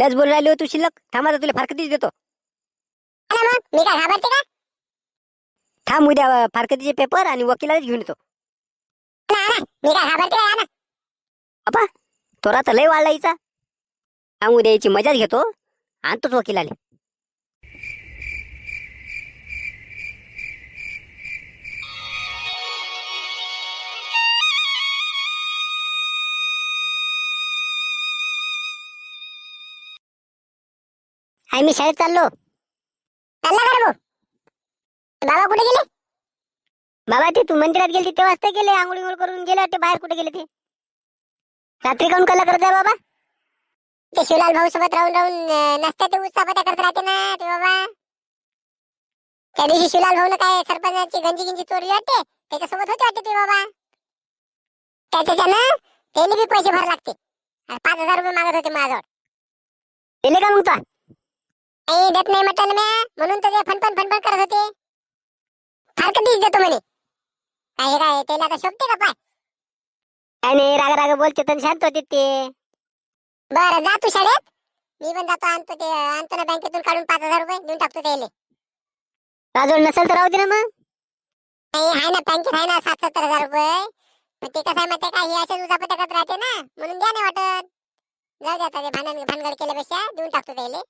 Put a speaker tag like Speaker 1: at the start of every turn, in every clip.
Speaker 1: लस बोल राहिली हो तू शिल्लक. थांबा तुला फारकतीच देतो.
Speaker 2: मी काय घाबरते का?
Speaker 1: थांब उद्या फारकतीचे पेपर आणि वकिलाच घेऊन येतो.
Speaker 2: मी काय घाबरते का? ना
Speaker 1: तोरा तर लय वाढला हिचा. थांब उद्या याची मजाच घेतो आणतोच वकिलाले.
Speaker 2: आणि मी शाळेत चाललो. चालला का रे भाऊ? बाबा कुठे गेले? बाबा ते तू मंदिरात गेली तेव्हा वाजता गेले आंघोळ बिंघोळ करून गेले वाटते बाहेर कुठे गेले ते? रात्री काऊन कला करत आहे बाबा? ते शिवलाल भाऊ सोबत राहून राहून अं, नाश्त्या ते उत्सापत्या करत राहते ना ते बाबा. त्या दिवशी शिवलाल भाऊ काय सरपंचाची गंजी गिंजी चोरली वाटते? त्याच्यासोबत होते वाटते ते बाबा. त्याच्यानं त्याने बी पैसे भर लागते. आणि पाच हजार रुपये मागत होते माझ्याजवळ दिले का मग तू? नाही देत नाही म्हटलं ना म्या. म्हणून तर ते फनफन फनफन करत होते. फार कधीच देतो म्हणे. काय हे काय त्याला आता शोभते का पाय?
Speaker 1: आणि राग राग बोलते तर शांत होते ते.
Speaker 2: बरं जा तू शाळेत. मी पण जातो आणतो ते आणतो ना बँकेतून काढून पाच हजार रुपये देऊन टाकतो त्याले.
Speaker 1: राजवळ नसेल तर राहू दे ना मग.
Speaker 2: नाही आहे ना बँकेत आहे ना सात सत्तर हजार रुपये. पण ते कसं आहे माहिती का? हे असेच उजापत्या करत राहते ना. म्हणून द्या नाही वाटत जाऊ दे आता ते भांडण भानगड केल्यापेक्षा देऊन टाकतो त्याले.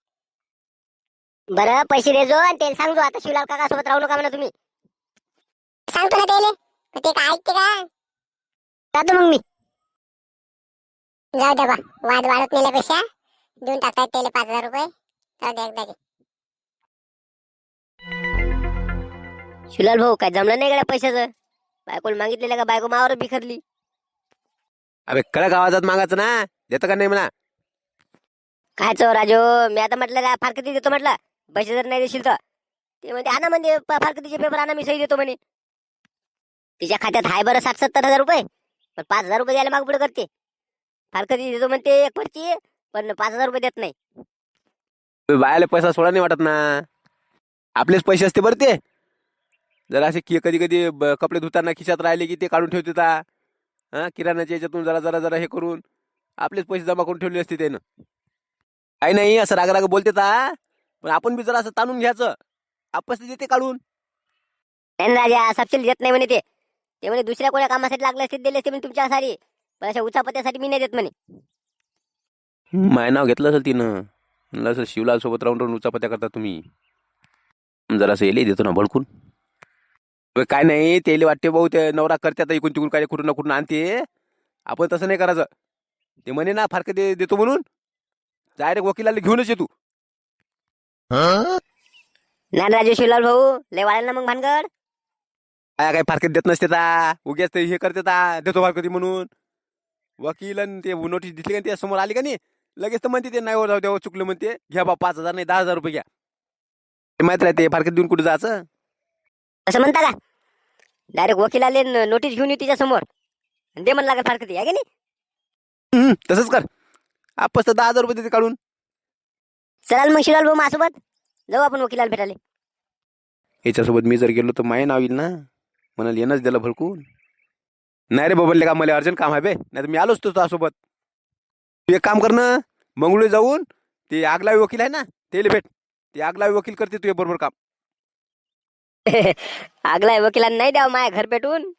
Speaker 1: बरं पैसे दे जो आणि ते सांगतो आता शिवलाल काका सोबत राहू नका म्हणा तुम्ही.
Speaker 2: सांगतो ना त्याले पण ते काय ऐकते का?
Speaker 1: जातो मग मी.
Speaker 2: जाऊ द्या बा वाद वाढत नेल्यापेक्षा देऊन टाकतायत त्याला पाच हजार रुपये. जाऊ द्या एकदा
Speaker 1: शिवलाल भाऊ काय जमलं नाही गड्या पैशाचं? बायकोला मागितलेलं का? बायको मावर बिखरली.
Speaker 3: अबे कडक आवाजात मागायचं ना? देतं का नाही म्हणा?
Speaker 1: काय चो राजो? मी आता म्हटलं का फारकती देतो म्हटलं. पैसे जर नाही देशील तर? ते म्हणते आणा म्हणजे फारकतीचे पेपर आणा मी सही देतो म्हणे. तिच्या खात्यात हाय बरं साठ सत्तर हजार रुपये. पण पाच हजार रुपये द्यायला मागपुढे करते. फारकती देतो म्हणते एक पर्ची पण पाच हजार रुपये देत नाही.
Speaker 3: बायाला पैसा सोडा नाही वाटत ना. आपलेच पैसे असते बरं ते. जरा असे की कधी कधी ब- कपडे धुताना खिशात राहिले की ते काढून ठेवते ता. हा किराणाच्या याच्यातून जरा जरा जरा हे करून आपलेच पैसे जमा करून ठेवले असते त्यानं. काही नाही असं राग राग बोलते ता. पण आपण बी जरा असं ताणून घ्यायचं. आपस देते काढून.
Speaker 1: नाही ना राजा सबसिडी देत नाही म्हणे ते. ते म्हणे दुसऱ्या कोण्या कामासाठी लागले असते दिले असते म्हणे तुमच्या सारी. पण अशा उचापत्यासाठी मी नाही देत म्हणे.
Speaker 3: माय नाव घेतलं असेल तिनं. म्हणलं असं शिवलाल सोबत राहून राहून उचापत्या करता तुम्ही. जरा असं येले देतो ना भडकून काय नाही तेले वाटते भाऊ ते नवरा करतात इकून तिकून काय कुठून ना कुठून आणते. आपण तसं नाही करायचं. ते म्हणे ना फारकं दे देतो म्हणून. डायरेक्ट वकिलाला घेऊनच येतो
Speaker 1: ना राजू शिवलाल भाऊ लय वाढेल ना मग भानगड?
Speaker 3: काय काय फारकत देत नसते ता. उग्याच ते हे करते ता. देतो फारकती म्हणून. वकील आणि ते नोटीस दिसली का त्या समोर आली का नाही? लगेच तर म्हणते ते नाही हो जाऊ द्या हो, चुकलं म्हणते. घ्या बा पाच हजार नाही दहा हजार रुपये घ्या. ते माहीत राहते फारकत देऊन कुठे जायचं?
Speaker 1: असं म्हणता का? डायरेक्ट वकिलाले नोटीस घेऊन येऊ तिच्या समोर. आणि दे म्हणला का फारकती आहे की नाही?
Speaker 3: हम्म, तसंच कर. आपस तर दहा हजार रुपये देते काढून.
Speaker 1: चलाल मग शिवलाल भाऊ माझ्यासोबत. जाऊ आपण वकिलाला भेटायला.
Speaker 3: याच्यासोबत मी जर गेलो तर माय नाव येईल ना? म्हणाल येणंच दिलं भडकून नाही रे बबनले का मला अर्जंट काम आहे बे. नाही तर मी आलोच तो तुझ्यासोबत. तू एक काम कर ना मंगळूर जाऊन ते आगलावी वकील आहे ना त्याला भेट. ते आगलावी वकील करते तुझ्या बरोबर काम.
Speaker 1: आगलाय वकिलांना नाही द्यावं माझ्या घर भेटून.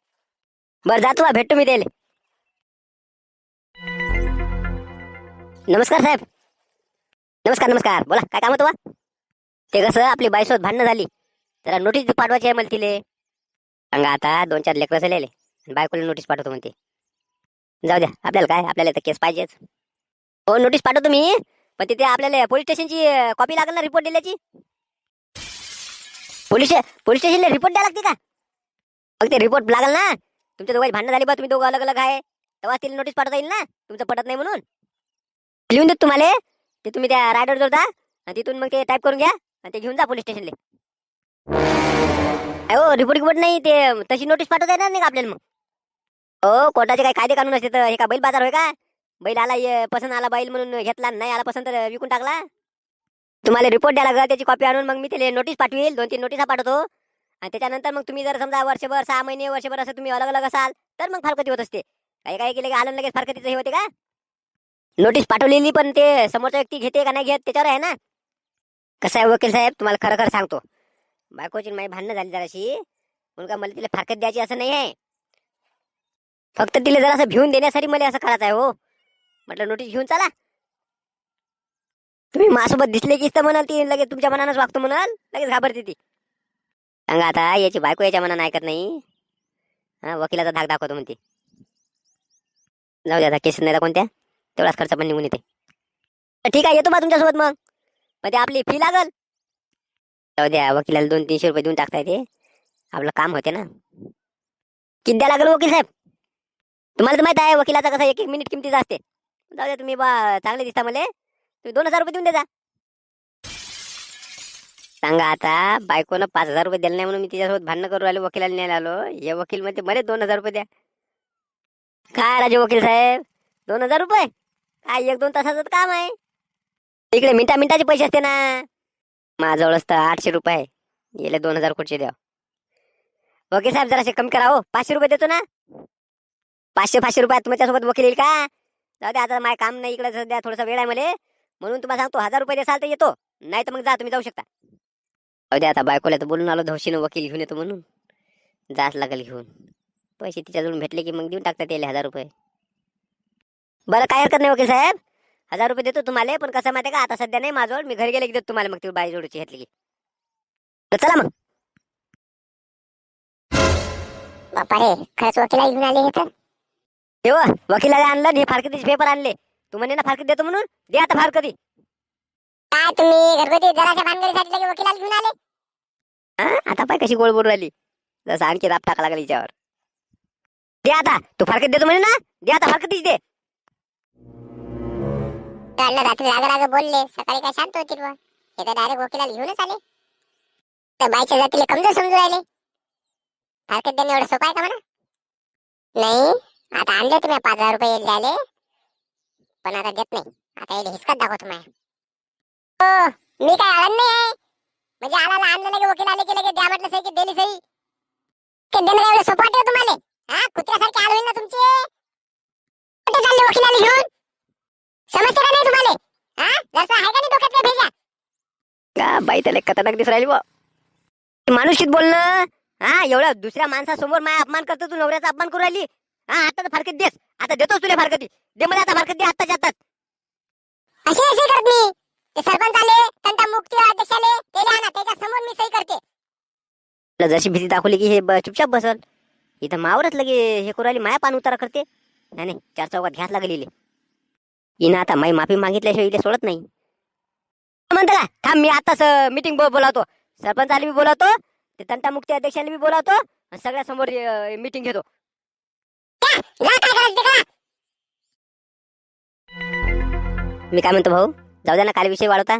Speaker 1: बरं जातो बा, भेटतो मी त्याले. नमस्कार साहेब. नमस्कार नमस्कार. बोला काय काम होतं ते कसं आपली बाईसोबत भांडणं झाली. तर नोटीस पाठवायची आहे मला तिले सांगा आता दोन चार लेकरं झालेले आणि बायकोला नोटीस पाठवतो म्हणते. जाऊ द्या आपल्याला काय? आपल्याला तर केस पाहिजेच. हो नोटीस पाठवतो मी. पण तिथे आपल्याला पोलीस स्टेशनची कॉपी लागेल ना रिपोर्ट दिल्याची? पोलीस पोलीस स्टेशनला रिपोर्ट द्यायला लागते का? मग ते रिपोर्ट लागेल ना? तुमच्या दोघांची भांडणं झाली बा तुम्ही दोघं अलग अलग आहे. तेव्हा तिला नोटीस पाठवता येईल ना? तुमचं पटत नाही म्हणून. लिहून देत तुम्हाला. ते तुम्ही त्या रायडर जोडता आणि तिथून मग ते टाईप करून घ्या आणि ते घेऊन जा पोलीस स्टेशनला हो रिपोर्ट रिपोर्ट नाही ते तशी नोटीस पाठवता येणार नाही का आपल्याला मग? हो कोर्टाचे काही कायदे कानून असते तर हे का बैल बाजार होय का? बैल आला ये- पसंत आला बैल म्हणून घेतला नाही आला पसंत तर विकून टाकला? तुम्हाला रिपोर्ट द्यायला लागला त्याची कॉपी आणून मग मी त्याला नोटीस पाठवेल दोन तीन नोटिसा पाठवतो. आणि त्याच्यानंतर मग तुम्ही जर समजा वर्षभर सहा महिने वर्षभर असं तुम्ही अलग अलग असाल तर मग फारकती होत असते. काही काही केले की आलं लगेच फारकतीचं हे होते का? नोटीस पाठवलेली पण ते समोरचा व्यक्ती घेते का नाही घेत त्याच्यावर आहे ना? कसं आहे वकील साहेब? तुम्हाला खरं खरं सांगतो. बायकोची माझी भांडणं झाली जराशी. म्हणून का मला तिला फारकत द्यायची असं नाही आहे. फक्त तिला जरासं भिवून देण्यासाठी मला असं करायचं आहे हो. म्हटलं नोटीस घेऊन चला. तुम्ही माझ्यासोबत दिसले की तर म्हणाल ती लगेच तुमच्या मनानंच वागतो म्हणाल. लगेच घाबरते ती. सांगा आता याची बायको याच्या मनानं ऐकत नाही. हा वकिलाचा धाक दाखवतो म्हणते. जाऊ द्या आता केस नाही कोणत्या? तेवढाच खर्च पण निघून येते. ठीक आहे येतो बा तुमच्यासोबत मग. पण ते आपली फी लागल. जाऊ द्या वकिलाला दोन तीनशे रुपये देऊन टाकता येते आपलं काम होते ना. किती द्या लागेल वकील साहेब? तुम्हाला तर माहीत आहे वकिलाचा कसा एक एक मिनिट किमतीचा असते. जाऊ द्या तुम्ही बा चांगले दिसता मला. तुम्ही दोन हजार रुपये देऊन द्या सांगा आता बायकोनं पाच हजार रुपये दिले नाही म्हणून मी तिच्यासोबत भांडणं करू राहिलो वकिलाला न्यायला आलो. हे वकील मध्ये मला दोन हजार रुपये द्या. काय राजे वकील साहेब? दोन हजार रुपये? काय एक दोन तासाचं काम आहे. इकडे मिनटा मिनटाचे पैसे असते ना. माझ्याजवळच तर आठशे रुपये गेले दोन हजार कुठचे द्या. वकील साहेब जरासे कमी करा हो. पाचशे रुपये देतो ना. पाचशे पाचशे रुपयात तुमच्यासोबत वकील येईल का? जाऊ दे आता माझं काम नाही इकडे सध्या थोडासा वेळ आहे मला. म्हणून तुम्हाला सांगतो हजार रुपये देसाल तर येतो. नाही तर मग जा तुम्ही जाऊ शकता. जाऊ दे आता बायकोला तर बोलून आलो धवशीनं वकील घेऊन येतो म्हणून. जाच लागेल घेऊन. पैसे तिच्याजवळून भेटले की मग देऊन टाकतात यायला हजार रुपये. बरं काय हरकत नाही वकील साहेब. हजार रुपये देतो तुम्हाला पण कसं माहिती का? आता सध्या नाही माझ्याजवळ. मी घरी गेले की देतो तुम्हाला मग ती बाई जोडीची घेतली की. तर चला मग.
Speaker 2: बापा रे खरंच वकिला घेऊन आले हे तर.
Speaker 1: हे व, वकिलाला आणलं आणि हे फारकतीचे पेपर आणले. तू म्हणे ना फारकत देतो म्हणून? दे आता फारकती.
Speaker 2: काय तुम्ही घरगुती जराच्या भानगडीसाठी लगे वकिलाला घेऊन आले?
Speaker 1: हा? आता पाय कशी गोड बोल राहिली. जसं आणखी राप टाका लागला हिच्यावर. दे आता. तू फारकत देतो म्हणे ना? दे आता फारकतीच दे.
Speaker 2: त्यांना रात्री राग राग बोलले. सकाळी काय शांत होतील बा हे तर डायरेक्ट वकिलाला घेऊनच आले. त्या बाईच्या जातीला कमजोर समजू राहिले. हरकत देणं एवढं सोपं आहे का म्हणा? नाही. आता आणले तुम्ही पाच हजार रुपये येईल आले पण आता देत नाही. आता येईल हिसकत दाखवतो माझ्या हो मी काय आळण नाही आहे. म्हणजे आला आणलं लगे वकील आले की लगे द्या म्हटलं सही की दिली सही. ते देणं एवढं सोपं वाटतं तुम्हाला? हा कुत्र्यासारखे आलो ना तुमचे? कुठे चालले वकिलाला घेऊन? समजते का नाही तुम्हाला? हा? जसं आहे का नाही डोक्यात काय भेजा?
Speaker 1: का बाई त्याला कथानक दिस राहिली बुवा. माणुसकीत बोलणं हा एवढ्या दुसऱ्या माणसासमोर माय अपमान करतो तू नवऱ्याचा अपमान करू राहिली? हा आता तर फारकत देस. आता देतोस तुला फारकती. दे मला आता फारकत दे आत्ताच्या आत्ताच.
Speaker 2: असे असे करत मी ते सरपंच आले तंटा मुक्ती अध्यक्ष आले ते त्याच्यासमोर मी सही करते.
Speaker 1: तुला जशी भीती दाखवली की हे ब- चुपचाप बसल. इथं मावरच लगे हे करू राहिली माया पान उतारा करते. नाही नाही चार चौकात घ्यास लागली इले. हिनं आता माई माफी मागितल्याशिवाय इथे सोडत नाही. म्हणता का थांब मी आताच मीटिंग बोलावतो. सरपंचाला बी बोलावतो ते तंटा मुक्ती अध्यक्षाला बी बोलावतो आणि सगळ्या समोर मीटिंग घेतो. मी काय म्हणतो भाऊ जाऊ द्या ना काल विषय वाढवता.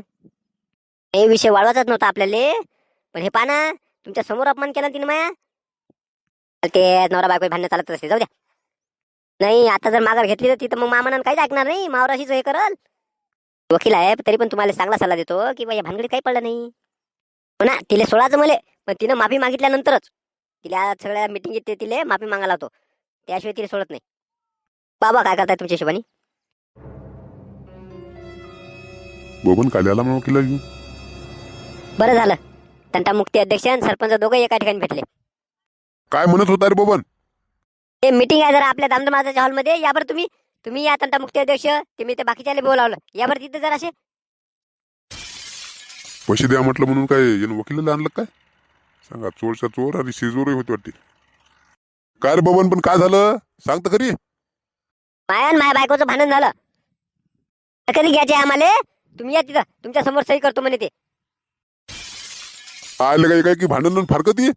Speaker 1: हे विषय वाढवायचाच नव्हता आपल्याला पण हे पाना तुमच्यासमोर अपमान केला तिने माया. ते नवरा बायको भांडणं चालत असते जाऊ द्या. नाही आता जर माघार घेतली तर तिथं मग मामानं काहीच ऐकणार नाही मावराशीच हे करल. वकील आहे तरी पण तुम्हाला चांगला सल्ला देतो की बा या भानगडीत काही पडलं नाही. हो ना तिला सोळाचं मले पण तिनं माफी मागितल्यानंतरच तिला सगळ्या मिटिंग येते तिला माफी मागायला होतो त्याशिवाय तिला सोडत नाही. बाबा काय करताय तुमच्या हिशोबाने?
Speaker 4: बबन काल्याला मग वकिला
Speaker 1: बरं झालं. तंटा मुक्ती अध्यक्ष आणि सरपंच दोघं एका ठिकाणी भेटले.
Speaker 4: काय म्हणत होता रे बबन?
Speaker 1: ते मीटिंग आहे जरा आपल्या दामदमाजाच्या हॉलमध्ये यावर तुम्ही. तुम्ही या तंटा मुक्ती अध्यक्ष. ते मी ते बाकीच्याला बोलावलं. यावर तिथे जरा असे
Speaker 4: पैसे द्या म्हटलं म्हणून काय यानं वकिलाला आणलं काय? सांगा चोरच्या चोर आणि शिजोरही होती वाटते. काय रे बबन पण काय झालं? सांग तर खरी.
Speaker 1: माया माया बायकोचं भांडण झालं. कधी घ्यायचे आम्हाला? तुम्ही या तिथं. तुमच्यासमोर सही करतो म्हणे ते.
Speaker 4: आलं काय काय की भांडण फारकती?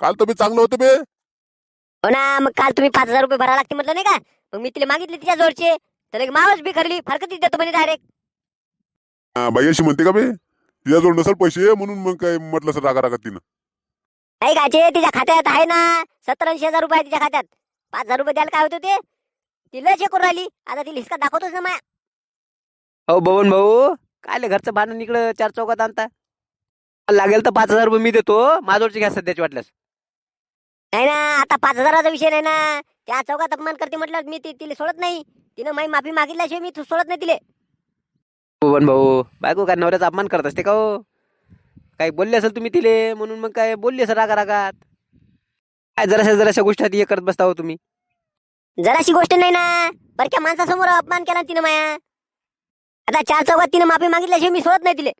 Speaker 4: काल तर बे चांगलं होतं बे.
Speaker 1: हो ना मग काल तुम्ही पाच हजार रुपये भरायला लागते म्हटलं नाही का? मग मी तिला मागितले तिच्या जोडचे. तर एक मावच बी करली फरकतीच देतो म्हणे डायरेक्ट
Speaker 4: हा बाई अशी म्हणते का बे? तिच्याजवळ नसल पैसे म्हणून मग काय म्हटलं सर रागा रागा तिनं.
Speaker 1: नाही गाचे तिच्या खात्यात आहे ना सत्तर ऐंशी हजार रुपये आहे तिच्या खात्यात. पाच हजार रुपये द्यायला काय होतं ते? तिला चेक करून राहिली. आता ती हिसका दाखवतोच ना माया.
Speaker 3: हो बबन भाऊ काय घरचं भांडण इकडं चार चौकात आणता? लागेल तर पाच हजार रुपये मी देतो माझ्यावरची घ्या सध्याची वाटल्यास.
Speaker 1: नाही ना आता पाच हजाराचा विषय नाही ना. त्या चौकात अपमान करते म्हटलं मी ती तिला सोडत नाही. तिनं माई माफी मागितल्याशिवाय मी तू सोडत नाही तिले.
Speaker 3: बबन भाऊ बायको काय नवऱ्याचा अपमान करत असते का हो? काही बोलले असेल तुम्ही तिले म्हणून मग काय बोलली असेल रागा रागात काय जराशा जराशा गोष्टी हे करत बसता हो तुम्ही?
Speaker 1: जराशी गोष्ट नाही ना. बरक्या माणसासमोर अपमान केला तिनं माया. आता चार चौकात तिनं माफी मागितल्याशिवाय मी सोडत नाही तिले.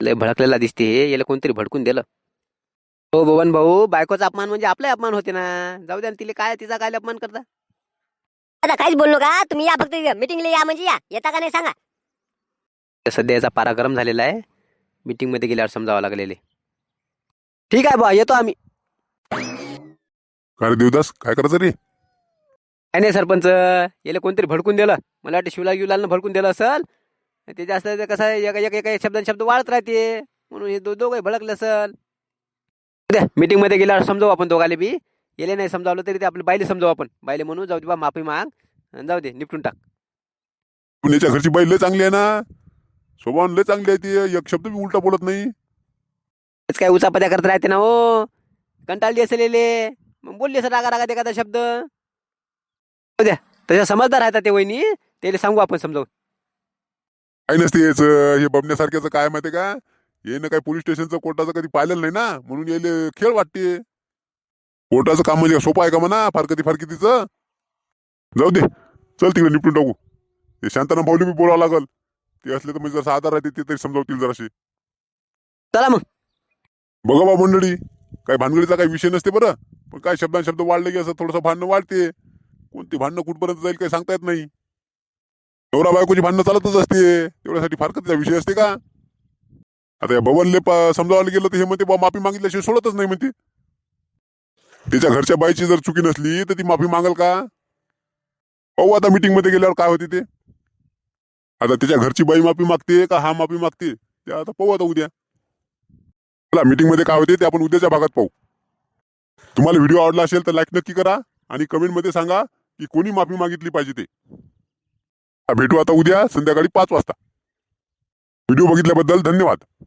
Speaker 3: लय भडकलेला दिसते हे याला कोणतरी भडकून दिलं. हो बबन भाऊ बायकोचा अपमान म्हणजे आपला अपमान होते ना. जाऊ द्या ना, तिले काय तिचा काय अपमान करता?
Speaker 1: आता काहीच बोललो का? तुम्ही या फक्त मिटिंगला या म्हणजे या. येता का नाही सांगा.
Speaker 3: तर सध्या याचा पारा गरम झालेला आहे. मीटिंगमध्ये गेल्यावर समजावं लागलेले. ठीक आहे बा येतो आम्ही.
Speaker 4: काय रे देवदास? काय करायचं रे?
Speaker 3: काय नाही सरपंच याला कोणतरी भडकून दिलं. मला वाटतं शिवलाल गिवलालनं भडकून दिलं असल. ते जास्त ते कसं आहे एका एका एका शब्दान शब्द वाढत राहते. म्हणून हे दो दोघे भडकले असल. द्या मीटिंगमध्ये गेल्यावर समजावू आपण दोघाले बी. येले नाही समजावलं तरी ते आपल्या बाईले समजावू आपण. बाईले म्हणू जाऊ दे बा माफी माग. जाऊ दे निपटून टाक.
Speaker 4: पण याच्या घरची बाई लय चांगली आहे ना. स्वभाव लय चांगली आहे ती. एक शब्द बी उलटा बोलत नाही.
Speaker 3: तेच काय उचापत्या करत राहते ना हो. कंटाळली असेल येले. मग बोलली असं रागा रागात एखादा शब्द. द्या तशा समजदार राहतात ते वहिनी. त्याला सांगू आपण समजावून.
Speaker 4: काही नसते हे बबण्यासारख्याचं काय माहितीये का? ना काही पोलीस स्टेशनचं कोर्टाचं कधी पाहिलेलं नाही ना? म्हणून याले खेळ वाटते. कोर्टाचं काम म्हणजे सोपं आहे का म्हणा? फारकती फारकतीचं जाऊ दे. चल तिकडे निपटून टाकू. ते शांताना भाऊली बी बोलावं लागल. ते असले तर म्हणजे जसं आधार राहते ते तरी समजावतील जराशी.
Speaker 3: चला मग.
Speaker 4: बघा बा मंडळी काही भानगडीचा काही विषय नसते बरं. पण काय शब्दान शब्द वाढले की असं थोडंसं भांडणं वाढते. कोणती भांडणं कुठपर्यंत जाईल काही सांगता येत नाही. नवरा बायकोची भांडणं चालतच असते. तेवढ्यासाठी फारकतीचा विषय असते का? आता या बबनले प- समजावायला गेलं तर हे म्हणते बा माफी मागितल्याशिवाय सोडतच नाही म्हणते. तिच्या घरच्या बाईची जर चुकी नसली तर ती माफी मागल का? पाहू आता मीटिंगमध्ये गेल्यावर काय होते ते? आता तिच्या घरची बाई माफी मागते का हा माफी मागते? ते आता पाहू आता उद्या. चला मीटिंगमध्ये काय होते ते आपण उद्याच्या भागात पाहू. तुम्हाला व्हिडिओ आवडला असेल तर लाईक नक्की करा आणि कमेंटमध्ये सांगा की कोणी माफी मागितली पाहिजे ते. भेटू आता उद्या संध्याकाळी पाच वाजता. व्हिडिओ बघितल्याबद्दल धन्यवाद.